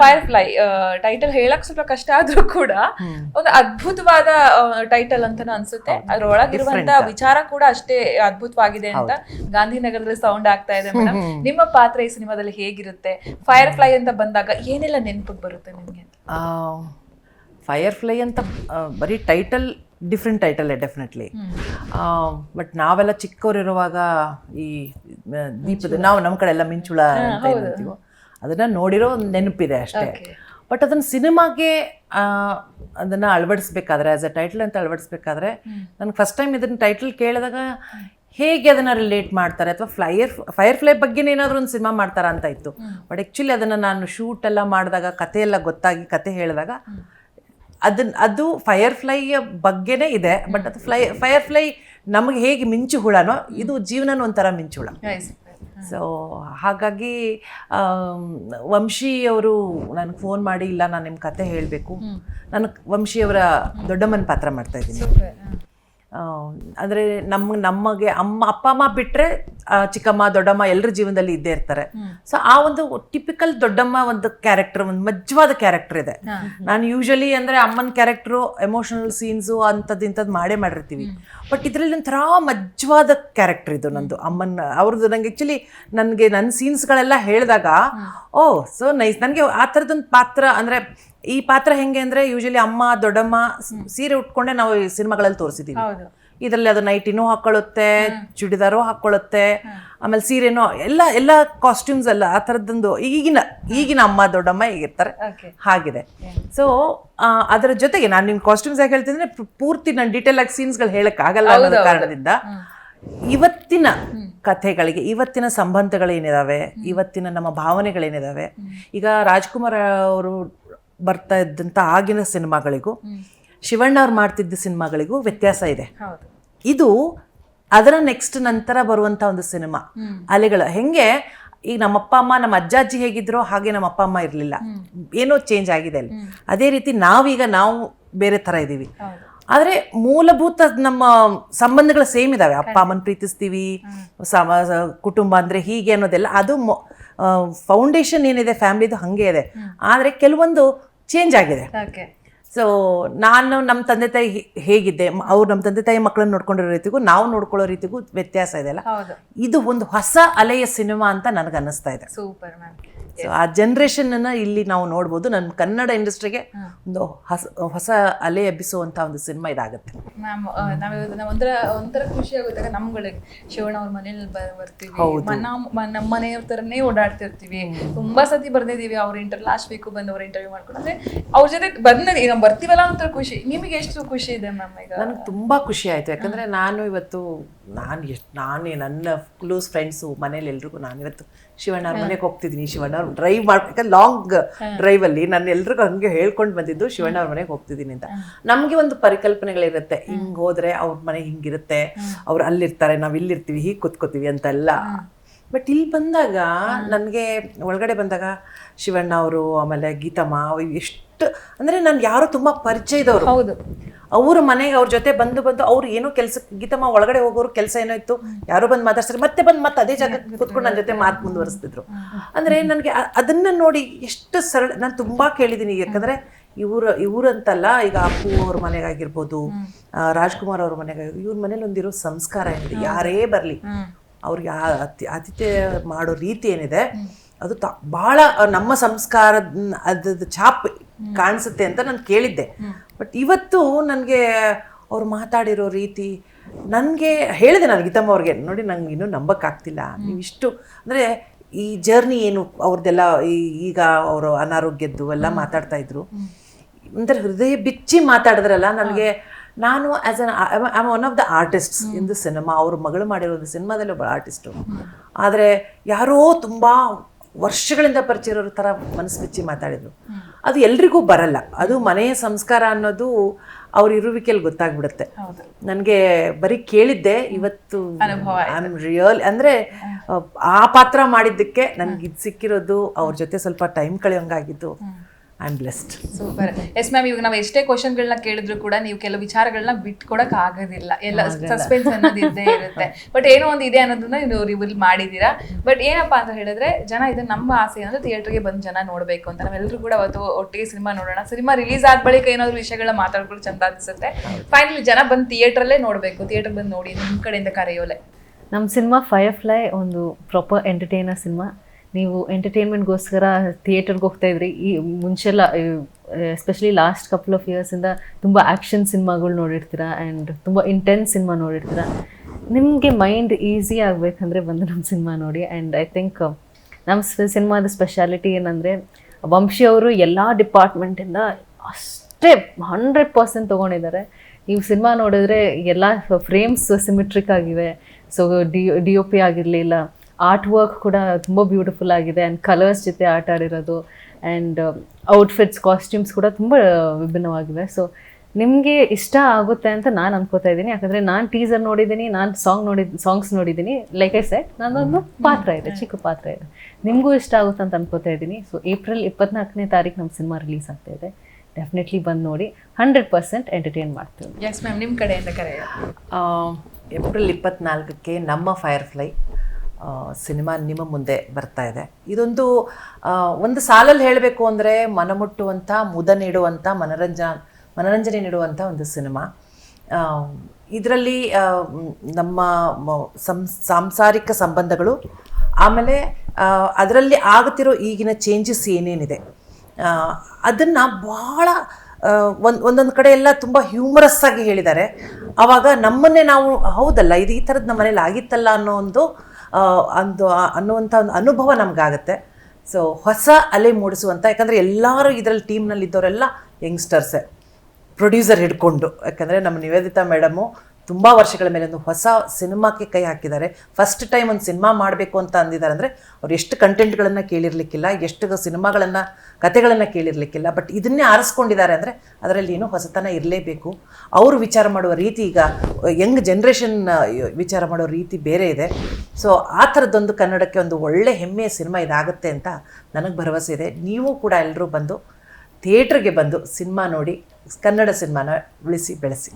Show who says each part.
Speaker 1: Fire fly title ಹೇಳಕ್ ಸ್ವಲ್ಪ ಕಷ್ಟ ಆದ್ರೂ ಕೂಡ ಒಂದು ಅದ್ಭುತವಾದ ಟೈಟಲ್ ಅಂತಾನು ಅನ್ಸುತ್ತೆ. ಅದ್ರೊಳಗಿರುವಂತ ವಿಚಾರ ಕೂಡ ಅಷ್ಟೇ ಅದ್ಭುತವಾಗಿದೆ ಅಂತ ಗಾಂಧಿನಗರದಲ್ಲಿ ಸೌಂಡ್ ಆಗ್ತಾ ಇದೆ ಮೇಡಮ್ ನಿಮ್ಮ ಪಾತ್ರ ಈ ಸಿನಿಮಾದಲ್ಲಿ ಹೇಗಿರುತ್ತೆ? ಫೈರ್ ಫ್ಲೈ ಅಂತ ಬಂದಾಗ ಏನೆಲ್ಲ ನೆನಪಿಗೆ ಬರುತ್ತೆ ನಿಮ್ಗೆ?
Speaker 2: ಫೈರ್ ಫ್ಲೈ ಅಂತ ಬರೀ title different title definitely but ನಾವೆಲ್ಲ ಚಿಕ್ಕವರಿರುವಾಗ ಈ ದೀಪದ ನಾವು ನಮ್ಮ ಕಡೆ ಎಲ್ಲ ಮಿಂಚುಳ ಅಂತ ಅದನ್ನ ನೋಡಿರೋ ಒಂದು ನೆನಪಿದೆ ಅಷ್ಟೇ. ಬಟ್ ಅದನ್ನ ಸಿನಿಮಾಗೆ ಅದನ್ನ ಅಳವಡಿಸ್ಬೇಕಾದ್ರೆ ಆಸ್ ಅ ಟೈಟಲ್ ಅಂತ ಅಳವಡಿಸ್ಬೇಕಾದ್ರೆ ನನಗೆ ಫಸ್ಟ್ ಟೈಮ್ ಇದನ್ನ ಟೈಟಲ್ ಕೇಳಿದಾಗ ಹೇಗೆ ಅದನ್ನ ರಿಲೇಟ್ ಮಾಡ್ತಾರೆ ಅಥವಾ ಫ್ಲೈಯರ್ ಫೈರ್ ಫ್ಲೈ ಬಗ್ಗೆನೇ ಏನಾದರೂ ಒಂದು ಸಿನಿಮಾ ಮಾಡ್ತಾರ ಅಂತ ಇತ್ತು. ಬಟ್ ಆ್ಯಕ್ಚುಲಿ ಅದನ್ನು ನಾನು ಶೂಟ್ ಎಲ್ಲ ಮಾಡಿದಾಗ ಕತೆ ಎಲ್ಲ ಗೊತ್ತಾಗಿ ಕತೆ ಹೇಳಿದಾಗ ಅದನ್ನ ಅದು ಫೈರ್ ಫ್ಲೈಯ ಬಗ್ಗೆನೇ ಇದೆ. ಬಟ್ ಅದು ಫ್ಲೈ ಫೈರ್ ಫ್ಲೈ ನಮಗೆ ಹೇಗೆ ಮಿಂಚು ಹುಳನೋ ಇದು ಜೀವನನೂ ಒಂಥರ ಮಿಂಚು ಹುಳ. ಸೊ ಹಾಗಾಗಿ ವಂಶಿಯವರು ವಂಶಿ ಅವರು ನನಗೆ ಫೋನ್ ಮಾಡಿ ಇಲ್ಲ ನಾನು ನಿಮ್ಮ ಕತೆ ಹೇಳಬೇಕು. ನಾನು ವಂಶಿಯವರ ದೊಡ್ಡಮ್ಮನ ಪಾತ್ರ ಮಾಡ್ತಾ ಇದ್ದೀನಿ. ಅಂದರೆ ನಮ್ಮ ನಮಗೆ ಅಮ್ಮ ಅಪ್ಪ ಅಮ್ಮ ಬಿಟ್ಟರೆ ಚಿಕ್ಕಮ್ಮ ದೊಡ್ಡಮ್ಮ ಎಲ್ಲರ ಜೀವನದಲ್ಲಿ ಇದ್ದೇ ಇರ್ತಾರೆ. ಸೊ ಆ ಒಂದು ಟಿಪಿಕಲ್ ದೊಡ್ಡಮ್ಮ ಒಂದು ಕ್ಯಾರೆಕ್ಟರ್ ಒಂದು ಮಜ್ವಾದ ಕ್ಯಾರೆಕ್ಟರ್ ಇದೆ. ನಾನು ಯೂಶಲಿ ಅಂದರೆ ಅಮ್ಮನ ಕ್ಯಾರೆಕ್ಟ್ರು ಎಮೋಷನಲ್ ಸೀನ್ಸು ಅಂಥದ್ದು ಇಂಥದ್ದು ಮಾಡೇ ಮಾಡಿರ್ತೀವಿ. ಬಟ್ ಇದರಲ್ಲಿ ಒಂಥರ ಮಜ್ವಾದ ಕ್ಯಾರೆಕ್ಟರ್ ಇದು ನಂದು. ಅಮ್ಮನ ಅವ್ರದ್ದು ನಂಗೆ ಆ್ಯಕ್ಚುಲಿ ನನಗೆ ನನ್ನ ಸೀನ್ಸ್ಗಳೆಲ್ಲ ಹೇಳಿದಾಗ ಓ ಸೊ ನೈಸ್ ನನಗೆ ಆ ಥರದೊಂದು ಪಾತ್ರ ಅಂದರೆ ಈ ಪಾತ್ರ ಹೆಂಗೆ ಅಂದರೆ ಯೂಶಲಿ ಅಮ್ಮ ದೊಡ್ಡಮ್ಮ ಸೀರೆ ಉಟ್ಕೊಂಡೆ ನಾವು ಈ ಸಿನಿಮಾಗಳಲ್ಲಿ ತೋರಿಸಿದ್ದೀವಿ ಇದರಲ್ಲಿ ಅದು ನೈಟಿನೂ ಹಾಕೊಳ್ಳುತ್ತೆ ಚುಡಿದಾರು ಹಾಕೊಳ್ಳುತ್ತೆ ಆಮೇಲೆ ಸೀರೆನೋ ಎಲ್ಲ ಎಲ್ಲ ಕಾಸ್ಟ್ಯೂಮ್ಸ್ ಎಲ್ಲ ಆ ಥರದ್ದೊಂದು ಈಗಿನ ಈಗಿನ ಅಮ್ಮ ದೊಡ್ಡಮ್ಮ ಹೇಗಿರ್ತಾರೆ.
Speaker 1: ಇರ್ತಾರೆ
Speaker 2: ಹಾಗಿದೆ. ಸೊ ಅದರ ಜೊತೆಗೆ ನಾನು ನಿಮ್ಮ ಕಾಸ್ಟ್ಯೂಮ್ಸ್ ಯಾಕೆ ಹೇಳ್ತೀನಿ ಪೂರ್ತಿ ನಾನು ಡೀಟೇಲ್ ಆಗಿ ಸೀನ್ಸ್ಗಳು ಹೇಳಕ್ ಆಗಲ್ಲ ಅನ್ನೋ ಕಾರಣದಿಂದ ಇವತ್ತಿನ ಕಥೆಗಳಿಗೆ ಇವತ್ತಿನ ಸಂಬಂಧಗಳೇನಿದಾವೆ ಇವತ್ತಿನ ನಮ್ಮ ಭಾವನೆಗಳೇನಿದಾವೆ ಈಗ ರಾಜ್ಕುಮಾರ್ ಅವರು ಬರ್ತಾ ಇದ್ದಂಥ ಆಗಿನ ಸಿನಿಮಾಗಳಿಗೂ ಶಿವಣ್ಣ ಅವ್ರು ಮಾಡ್ತಿದ್ದ ಸಿನಿಮಾಗಳಿಗೂ ವ್ಯತ್ಯಾಸ ಇದೆ. ಇದು ಅದರ ನೆಕ್ಸ್ಟ್ ನಂತರ ಬರುವಂತ ಒಂದು ಸಿನಿಮಾ. ಅಲೆಗಳು ಹೆಂಗೆ ಈಗ ನಮ್ಮ ಅಪ್ಪ ಅಮ್ಮ ನಮ್ಮ ಅಜ್ಜ ಅಜ್ಜಿ ಹೇಗಿದ್ರೋ ಹಾಗೆ ನಮ್ಮ ಅಪ್ಪ ಅಮ್ಮ ಇರಲಿಲ್ಲ. ಏನೋ ಚೇಂಜ್ ಆಗಿದೆ ಅಲ್ಲಿ. ಅದೇ ರೀತಿ ನಾವೀಗ ನಾವು ಬೇರೆ ಥರ ಇದ್ದೀವಿ. ಆದರೆ ಮೂಲಭೂತ ನಮ್ಮ ಸಂಬಂಧಗಳು ಸೇಮ್ ಇದಾವೆ. ಅಪ್ಪ ಅಮ್ಮನ ಪ್ರೀತಿಸ್ತೀವಿ ಸಮ ಕುಟುಂಬ ಅಂದರೆ ಹೀಗೆ ಅನ್ನೋದೆಲ್ಲ ಅದು ಫೌಂಡೇಶನ್ ಏನಿದೆ ಫ್ಯಾಮಿಲಿದು ಹಾಗೆ ಇದೆ. ಆದರೆ ಕೆಲವೊಂದು ಚೇಂಜ್ ಆಗಿದೆ. ಸೊ ನಾನು ನಮ್ಮ ತಂದೆ ತಾಯಿ ಹೇಗಿದ್ದೆ ಅವ್ರು ನಮ್ಮ ತಂದೆ ತಾಯಿ ಮಕ್ಕಳನ್ನ ನೋಡ್ಕೊಂಡಿರೋ ರೀತಿಗೂ ನಾವು ನೋಡ್ಕೊಳ್ಳೋ ರೀತಿಗೂ ವ್ಯತ್ಯಾಸ ಇದೆ ಅಲ್ಲ? ಇದು ಒಂದು ಹೊಸ ಅಲೆಯ ಸಿನಿಮಾ ಅಂತ ನನಗೆ ಅನ್ನಿಸ್ತಾ ಇದೆ.
Speaker 1: ಸೂಪರ್ ಮ್ಯಾಮ್
Speaker 2: ಸೊ ಆ ಜನರೇಷನ್ ಇಲ್ಲಿ ನಾವು ನೋಡ್ಬೋದು. ನನ್ನ ಕನ್ನಡ ಇಂಡಸ್ಟ್ರಿಗೆ ಒಂದು ಹೊಸ ಹೊಸ ಅಲೆ ಎಬ್ಬಿಸುವಂತ ಒಂದು ಸಿನಿಮಾ ಇದಾಗುತ್ತೆ.
Speaker 1: ಮ್ಯಾಮ್ ನಾವು ಒಂಥರ ಒಂಥರ ಖುಷಿ ಆಗುತ್ತೆ ನಮ್ಗಳಿಗೆ ಶಿವಣ್ಣ ಅವ್ರ ಮನೇಲಿ ಬರ್ತೀವಿ. ನಮ್ಮ ಮನೆಯವ್ರ ತರನೇ ಓಡಾಡ್ತಿರ್ತೀವಿ. ತುಂಬಾ ಸತಿ ಬರ್ದಿದೀವಿ. ಅವ್ರ ಇಂಟರ್ ಲಾಸ್ಟ್ ವೀಕು ಬಂದು ಅವ್ರ ಇಂಟರ್ವ್ಯೂ ಮಾಡ್ಕೊಂಡು ಅವ್ರ ಜೊತೆ ಬಂದ ಈಗ ಬರ್ತೀವಲ್ಲ ಒಂಥರ ಖುಷಿ. ನಿಮಗೆ ಎಷ್ಟು ಖುಷಿ ಇದೆ ಮ್ಯಾಮ್ ಈಗ?
Speaker 2: ನನಗೆ ತುಂಬಾ ಖುಷಿ ಆಯ್ತು. ಯಾಕಂದ್ರೆ ನಾನು ಇವತ್ತು ನಾನು ಎಷ್ಟು ನಾನೇ ನನ್ನ ಕ್ಲೋಸ್ ಫ್ರೆಂಡ್ಸು ಮನೇಲಿ ಎಲ್ರಿಗೂ ನಾನು ಇವತ್ತು ಶಿವಣ್ಣ ಅವ್ರ ಮನೆಗೆ ಹೋಗ್ತಿದ್ದೀನಿ ಶಿವಣ್ಣ ಅವ್ರು ಡ್ರೈವ್ ಮಾಡ್ಬೇಕು ಲಾಂಗ್ ಡ್ರೈವಲ್ಲಿ ನಾನು ಎಲ್ರಿಗೂ ಹಂಗೆ ಹೇಳ್ಕೊಂಡು ಬಂದಿದ್ದು ಶಿವಣ್ಣ ಅವ್ರ ಮನೆಗೆ ಹೋಗ್ತಿದ್ದೀನಿ ಅಂತ. ನಮಗೆ ಒಂದು ಪರಿಕಲ್ಪನೆಗಳಿರುತ್ತೆ. ಹಿಂಗೆ ಹೋದರೆ ಅವ್ರ ಮನೆ ಹಿಂಗಿರುತ್ತೆ ಅವ್ರು ಅಲ್ಲಿರ್ತಾರೆ ನಾವು ಇಲ್ಲಿರ್ತೀವಿ ಹೀಗೆ ಕುತ್ಕೋತೀವಿ ಅಂತೆಲ್ಲ. ಬಟ್ ಇಲ್ಲಿ ಬಂದಾಗ ನನಗೆ ಒಳಗಡೆ ಬಂದಾಗ ಶಿವಣ್ಣ ಅವರು ಆಮೇಲೆ ಗೀತಮ್ಮ ಅವ್ ಎಷ್ಟು ಅಂದ್ರೆ ನಾನು ಯಾರು ತುಂಬಾ ಪರಿಚಯದವರು.
Speaker 1: ಹೌದು.
Speaker 2: ಅವ್ರ ಮನೆಗೆ ಅವ್ರ ಜೊತೆ ಬಂದು ಬಂದು ಅವ್ರು ಏನೋ ಕೆಲಸ ಗೀತಮ್ಮ ಒಳಗಡೆ ಹೋಗೋರು ಕೆಲಸ ಏನೋ ಇತ್ತು ಯಾರೋ ಬಂದು ಮಾತಾಡ್ತಾರೆ ಮತ್ತೆ ಬಂದು ಮತ್ತೆ ಅದೇ ಜಾಗ ಕೂತ್ಕೊಂಡು ನನ್ನ ಜೊತೆ ಮಾತು ಮುಂದುವರಿಸ್ತಿದ್ರು. ಅಂದ್ರೆ ನನಗೆ ಅದನ್ನ ನೋಡಿ ಎಷ್ಟು ಸರಳ ನಾನು ತುಂಬಾ ಕೇಳಿದ್ದೀನಿ ಯಾಕಂದ್ರೆ ಇವ್ರ ಇವ್ರಂತಲ್ಲ ಈಗ ಅಪ್ಪು ಅವ್ರ ಮನೆಗಾಗಿರ್ಬೋದು ರಾಜ್ಕುಮಾರ್ ಅವ್ರ ಮನೆಗೆ ಇವ್ರ ಮನೇಲಿ ಒಂದಿರೋ ಸಂಸ್ಕಾರ ಏನಿದೆ ಯಾರೇ ಬರಲಿ ಅವ್ರಿಗೆ ಆ ಅತಿ- ಆತಿಥ್ಯ ಮಾಡೋ ರೀತಿ ಏನಿದೆ ಅದು ತ ಭಾಳ ನಮ್ಮ ಸಂಸ್ಕಾರದ ಅದ್ರದ್ದು ಛಾಪ್ ಕಾಣಿಸುತ್ತೆ ಅಂತ ನಾನು ಕೇಳಿದ್ದೆ. ಬಟ್ ಇವತ್ತು ನನಗೆ ಅವ್ರು ಮಾತಾಡಿರೋ ರೀತಿ ನನಗೆ ಹೇಳಿದೆ ನಾನು ಗೀತಮ್ಮ ಅವ್ರಿಗೆ ನೋಡಿ ನಂಗೆ ಇನ್ನೂ ನಂಬಕ್ಕಾಗ್ತಿಲ್ಲ. ನೀವು ಇಷ್ಟು ಅಂದರೆ ಈ ಜರ್ನಿ ಏನು ಅವ್ರದ್ದೆಲ್ಲ ಈ- ಈಗ ಅವರು ಅನಾರೋಗ್ಯದ್ದು ಎಲ್ಲ ಮಾತಾಡ್ತಾ ಇದ್ರು. ಅಂದರೆ ಹೃದಯ ಬಿಚ್ಚಿ ಮಾತಾಡಿದ್ರಲ್ಲ ನನಗೆ ನಾನು as an I one of the artists in the cinema ಅವ್ರ ಮಗಳು ಮಾಡಿರೋ ಸಿನಿಮಾದಲ್ಲಿ ಒಬ್ಬ ಆರ್ಟಿಸ್ಟು ಆದರೆ ಯಾರೋ ತುಂಬ ವರ್ಷಗಳಿಂದ ಪರಿಚಯ ಇರೋರ ಥರ ಮನಸ್ಸು ಬಿಚ್ಚಿ ಮಾತಾಡಿದ್ರು. ಅದು ಎಲ್ರಿಗೂ ಬರಲ್ಲ. ಅದು ಮನೆಯ ಸಂಸ್ಕಾರ ಅನ್ನೋದು ಅವ್ರ ಇರುವಿಕೆಯಲ್ಲಿ ಗೊತ್ತಾಗ್ಬಿಡುತ್ತೆ. ನನಗೆ ಬರೀ ಕೇಳಿದ್ದೆ ಇವತ್ತು ರಿಯಲ್ ಅಂದರೆ ಆ ಪಾತ್ರ ಮಾಡಿದ್ದಕ್ಕೆ ನನಗೆ ಇದು ಸಿಕ್ಕಿರೋದು ಅವ್ರ ಜೊತೆ ಸ್ವಲ್ಪ time ಕಳೆಯೋಂಗಾಗಿದ್ದು. I am blessed
Speaker 1: super yes ma'am ಇವಾಗ ನಾವು ಎಷ್ಟೇ ಕ್ವಶನ್ಗಳನ್ನ ಕೇಳಿದ್ರು ಕೂಡ ನೀವು ಕೆಲವು ವಿಚಾರಗಳನ್ನ ಬಿಟ್ಕೊಡಕ್ ಆಗೋದಿಲ್ಲ. ಎಲ್ಲ ಸಸ್ಪೆನ್ಸ್ ಅನ್ನೋದು ಇದ್ದೇ ಇರುತ್ತೆ. ಬಟ್ ಏನೋ ಒಂದು ಇದೆ ಅನ್ನೋದನ್ನ ನೀವು ರಿವೀಲ್ ಮಾಡಿದೀರಾ. ಬಟ್ ಏನಪ್ಪಾ ಅಂತ ಹೇಳಿದ್ರೆ ಜನ ಇದು ನಮ್ಮ ಆಸೆ ಅಂದ್ರೆ ಥಿಯೇಟರ್ಗೆ ಬಂದು ಜನ ನೋಡಬೇಕು ಅಂತ. ನಾವೆಲ್ಲರೂ ಕೂಡ ಅವತ್ತು ಒಟ್ಟಿಗೆ ಸಿನಿಮಾ ನೋಡೋಣ. ಸಿನಿಮಾ ರಿಲೀಸ್ ಆದ ಬಳಿಕ ಏನಾದ್ರು ವಿಷಯಗಳನ್ನ ಮಾತಾಡ್ಕೊಂಡು ಚಂದ ಅನ್ಸುತ್ತೆ. ಫೈನಲಿ ಜನ ಬಂದು ಥಿಯೇಟ್ರಲ್ಲೇ ನೋಡಬೇಕು. ಥಿಯೇಟರ್ ಬಂದು ನೋಡಿ ನಿಮ್ ಕಡೆಯಿಂದ ಕರೆಯೋಲೆ.
Speaker 3: ನಮ್ಮ ಸಿನಿಮಾ ಫೈರ್ ಫ್ಲೈ ಒಂದು ಪ್ರಾಪರ್ ಎಂಟರ್ಟೈನರ್ ಸಿನಿಮಾ ನೀವು ಎಂಟರ್ಟೈನ್ಮೆಂಟ್ಗೋಸ್ಕರ ಥಿಯೇಟರ್ಗೆ ಹೋಗ್ತಾ ಇದ್ರಿ. ಈ ಮುಂಚೆಲ್ಲ ಎಸ್ಪೆಷಲಿ ಲಾಸ್ಟ್ ಕಪಲ್ ಆಫ್ ಇಯರ್ಸಿಂದ ತುಂಬ ಆ್ಯಕ್ಷನ್ ಸಿನಿಮಾಗಳು ನೋಡಿರ್ತೀರಾ ಆ್ಯಂಡ್ ತುಂಬ ಇಂಟೆನ್ಸ್ ಸಿನಿಮಾ ನೋಡಿರ್ತೀರಾ. ನಿಮಗೆ ಮೈಂಡ್ ಈಸಿ ಆಗಬೇಕಂದ್ರೆ ಬಂದು ನಮ್ಮ ಸಿನಿಮಾ ನೋಡಿ ಆ್ಯಂಡ್ ಐ ಥಿಂಕ್ ನಮ್ಮ ಸಿನಿಮಾದ ಸ್ಪೆಷಾಲಿಟಿ ಏನಂದರೆ ವಂಶಿ ಅವರು ಎಲ್ಲ ಡಿಪಾರ್ಟ್ಮೆಂಟಿಂದ ಅಷ್ಟೇ ಹಂಡ್ರೆಡ್ ಪರ್ಸೆಂಟ್ ತೊಗೊಂಡಿದ್ದಾರೆ. ನೀವು ಸಿನಿಮಾ ನೋಡಿದ್ರೆ ಎಲ್ಲ ಫ್ರೇಮ್ಸ್ ಸಿಮೆಟ್ರಿಕ್ ಆಗಿವೆ. So D D O P ಆಗಿರಲಿಲ್ಲ. ಆರ್ಟ್ ವರ್ಕ್ ಕೂಡ ತುಂಬ ಬ್ಯೂಟಿಫುಲ್ ಆಗಿದೆ ಆ್ಯಂಡ್ ಕಲರ್ಸ್ ಜೊತೆ ಆಟ ಆಡಿರೋದು ಆ್ಯಂಡ್ ಔಟ್ಫಿಟ್ಸ್ ಕಾಸ್ಟ್ಯೂಮ್ಸ್ ಕೂಡ ತುಂಬ ವಿಭಿನ್ನವಾಗಿವೆ. ಸೊ ನಿಮಗೆ ಇಷ್ಟ ಆಗುತ್ತೆ ಅಂತ ನಾನು ಅನ್ಕೋತಾ ಇದ್ದೀನಿ. ಯಾಕಂದರೆ ನಾನು ಟೀಸರ್ ನೋಡಿದ್ದೀನಿ ನಾನು ಸಾಂಗ್ ನೋಡಿದ ಸಾಂಗ್ಸ್ ನೋಡಿದ್ದೀನಿ. ಲೈಕ್ ಐ ಸೆಟ್ ನನ್ನೊಂದು ಪಾತ್ರ ಇದೆ ಚಿಕ್ಕ ಪಾತ್ರ ಇದೆ. ನಿಮಗೂ ಇಷ್ಟ ಆಗುತ್ತೆ ಅಂತ ಅನ್ಕೋತಾ ಇದ್ದೀನಿ. ಸೊ ಏಪ್ರಿಲ್ ಇಪ್ಪತ್ನಾಲ್ಕನೇ ತಾರೀಕು ನಮ್ಮ ಸಿನಿಮಾ ರಿಲೀಸ್ ಆಗ್ತಾ ಇದೆ. ಡೆಫಿನೆಟ್ಲಿ ಬಂದು ನೋಡಿ ಹಂಡ್ರೆಡ್ ಪರ್ಸೆಂಟ್ ಎಂಟರ್ಟೈನ್ ಮಾಡ್ತೀವಿ
Speaker 1: ಎಸ್ ಮ್ಯಾಮ್ ನಿಮ್ಮ ಕಡೆಯಿಂದ ಕರೆ
Speaker 2: ಏಪ್ರಿಲ್ ಇಪ್ಪತ್ನಾಲ್ಕಕ್ಕೆ ನಮ್ಮ ಫೈರ್ ಫ್ಲೈ ಸಿನಿಮಾ ನಿಮ್ಮ ಮುಂದೆ ಬರ್ತಾ ಇದೆ. ಇದೊಂದು ಒಂದು ಸಾಲಲ್ಲಿ ಹೇಳಬೇಕು ಅಂದರೆ ಮನಮುಟ್ಟುವಂಥ, ಮುದ ನೀಡುವಂಥ, ಮನರಂಜನಾ, ಮನರಂಜನೆ ನೀಡುವಂಥ ಒಂದು ಸಿನಿಮಾ. ಇದರಲ್ಲಿ ನಮ್ಮ ಸಂ, ಸಾಂಸಾರಿಕ ಸಂಬಂಧಗಳು, ಆಮೇಲೆ ಅದರಲ್ಲಿ ಆಗುತ್ತಿರೋ ಈಗಿನ ಚೇಂಜಸ್ ಏನೇನಿದೆ. ಅದನ್ನು ಭಾಳ ಒಂದು, ಒಂದೊಂದು ಕಡೆ ಎಲ್ಲ ತುಂಬ ಹ್ಯೂಮರಸ್ ಆಗಿ ಹೇಳಿದ್ದಾರೆ. ಆವಾಗ ನಮ್ಮನ್ನೇ ನಾವು, ಹೌದಲ್ಲ, ಇದು ಈ ಥರದ್ದು ನಮ್ಮ ಮನೇಲಿ ಆಗಿತ್ತಲ್ಲ ಅನ್ನೋ ಒಂದು ಆ- ಅನ್ನುವಂಥ ಒಂದು ಅನುಭವ ನಮಗಾಗತ್ತೆ. ಸೊ ಹೊಸ ಅಲೆ ಮೂಡಿಸುವಂಥ ಯಾಕಂದರೆ ಎಲ್ಲರೂ ಇದರಲ್ಲಿ ಟೀಮ್ನಲ್ಲಿದ್ದವರೆಲ್ಲ ಯಂಗ್ಸ್ಟರ್ಸೇ ಪ್ರೊಡ್ಯೂಸರ್ ಹಿಡ್ಕೊಂಡು. ಯಾಕಂದರೆ ನಮ್ಮ ನಿವೇದಿತಾ ಮೇಡಮು ತುಂಬ ವರ್ಷಗಳ ಮೇಲೆ ಒಂದು ಹೊಸ ಸಿನಿಮಾಕ್ಕೆ ಕೈ ಹಾಕಿದ್ದಾರೆ. ಫಸ್ಟ್ ಟೈಮ್ ಒಂದು ಸಿನಿಮಾ ಮಾಡಬೇಕು ಅಂತ ಅಂದಿದ್ದಾರೆ ಅಂದರೆ ಅವ್ರು ಎಷ್ಟು ಕಂಟೆಂಟ್ಗಳನ್ನು ಕೇಳಿರಲಿಕ್ಕಿಲ್ಲ, ಎಷ್ಟು ಸಿನಿಮಾಗಳನ್ನು, ಕತೆಗಳನ್ನು ಕೇಳಿರಲಿಕ್ಕಿಲ್ಲ. ಬಟ್ ಇದನ್ನೇ ಆರಿಸ್ಕೊಂಡಿದ್ದಾರೆ ಅಂದರೆ ಅದರಲ್ಲಿ ಏನೋ ಹೊಸತನ ಇರಲೇಬೇಕು. ಅವರು ವಿಚಾರ ಮಾಡುವ ರೀತಿ ಈಗ, ಯಂಗ್ ಜನ್ರೇಷನ್ ವಿಚಾರ ಮಾಡೋ ರೀತಿ ಬೇರೆ ಇದೆ. ಸೊ ಆ ಥರದ್ದೊಂದು ಕನ್ನಡಕ್ಕೆ ಒಂದು ಒಳ್ಳೆ ಹೆಮ್ಮೆಯ ಸಿನಿಮಾ ಇದಾಗುತ್ತೆ ಅಂತ ನನಗೆ ಭರವಸೆ ಇದೆ. ನೀವು ಕೂಡ ಎಲ್ಲರೂ ಬಂದು ಥಿಯೇಟ್ರಿಗೆ ಬಂದು ಸಿನಿಮಾ ನೋಡಿ, ಕನ್ನಡ ಸಿನಿಮಾನ ಉಳಿಸಿ, ಬೆಳೆಸಿ.